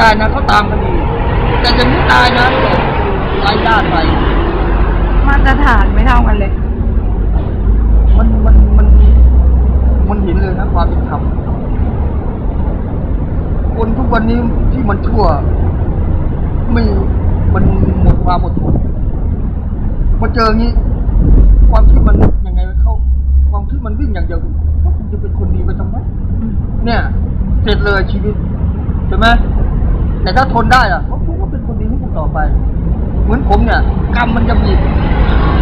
ตายนะเขาตามคดีแต่จะไม่ตายนะไร้ญาติไป มาตรฐานไม่เท่ากันเลย มันมันมันมันเห็นเลยนะความเป็นธรรมคนทุกวันนี้ที่มันชั่วไม่มันหมดความอดทนมาเจออย่างนี้ความคิดมันยังไงเข้าความคิดมันวิ่งอย่างเดียวว่าคุณจะเป็นคนดีไปทำไมเนี่ย เสร็จเลยชีวิตใช่ไหม แต่ถ้าทนได้อะผมก็เป็นคนดีให้คุณต่อไป เหมือนผมเนี่ย กรรมมันจะบีบ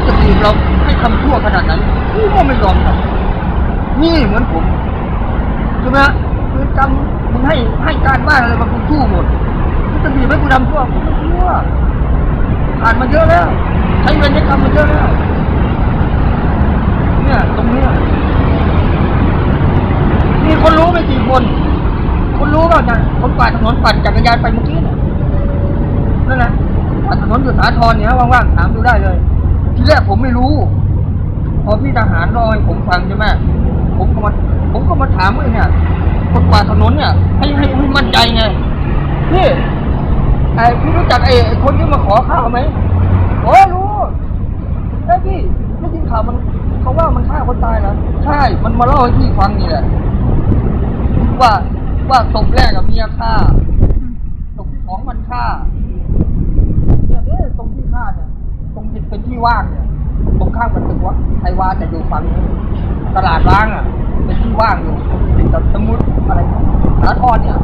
จะบีบเราให้ทำชั่วขนาดไหนกูก็ไม่ยอมทำนี่เหมือนผมใช่ไหมคือกรรมมึงให้ให้การบ้านอะไรมากูสู้หมดมันจะบีบให้กูทำชั่วคู่ชั่วผ่านมาเยอะแล้ว ใช้เงินใช้กรรมมาเยอะแล้ว เนี่ยตรงเนี้ยมีคนรู้ไม่กี่คน คนรู้ก็จะคนกวาดถนนปั่นจักรยานไปเมื่อกี้นั่นแหละกวาดถนนอยู่สาทรเนี่ยว่างๆถามดูได้เลย ทีแรกผมไม่รู้ พอพี่ทหารเล่าให้ผมฟังใช่ไหมผมก็มาผมก็มาถามไอ้เนี่ยคนกวาดถนนเนี่ยให้ให้มั่นใจไงพี่ไอ้พี่รู้จักไอ้คนที่มาขอข้าวไหมโอ้รู้ไอ้พี่ไม่จริงข่าวมันเขาว่ามันฆ่าคนตายเหรอใช่ มันมาเล่าให้พี่ฟังนี่แหละว่า ว่าศพแรกกับเมียฆ่าศพที่สองมันฆ่าเนี่ยเนี่ยตรงที่ฆ่าเนี่ย ตรงที่เป็นที่ว่างเนี่ย ตรงข้ามกับตึกวัดไทยวาจะอยู่ฝั่งตลาดร้างอะ เป็นที่ว่างอยู่ติดกับสมุดอะไรสาทรเนี่ย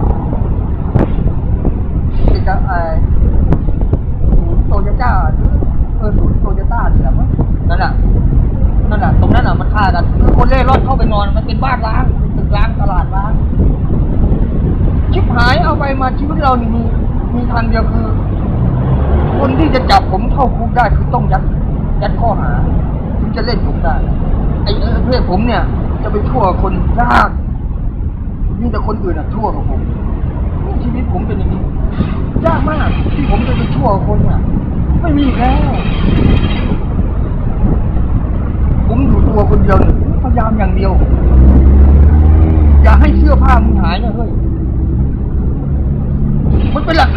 ติดกับไอ้ศูนโตโยต้าหรือเออศูนย์โตโยต้าเนี่ยมั้งนั่นแหละนั่นแหละตรงนั้นอะมันฆ่ากันคนเล่ร่อนเข้าไปนอนมันเป็นบ้านร้างตึกร้างตลาดร้าง ชิบหายเอาไปมาชีวิตเรานี่มีมีทางเดียวคือ คนที่จะจับผมเข้าคุกได้คือต้องยัดยัดข้อหาถึงจะเล่นผมได้ไอ้เออเพศผมเนี่ย จะไปชั่วคนยากมีแต่คนอื่นอะชั่วกว่าผมชีวิตผมเป็นอย่างนี้ยากมากที่ผมจะไปชั่วคนเนี่ยไม่มีแล้วผมอยู่ตัวคนเดียวพยายามอย่างเดียว อย่าให้เสื้อผ้ามึงหายนะเฮ้ย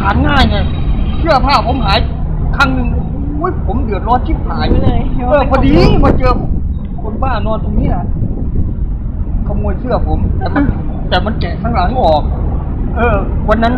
มันเป็นหลักฐานง่ายไงเสื้อผ้าผมหายครั้งหนึ่งอุ้ยผมเดือดร้อนชิบหายรู้เลยเออพอดีมาเจอคนบ้านอนตรงนี้แหละขโมยเสื้อผม แต่มันแต่มันแกะข้างหลังออก เออ วันนั้น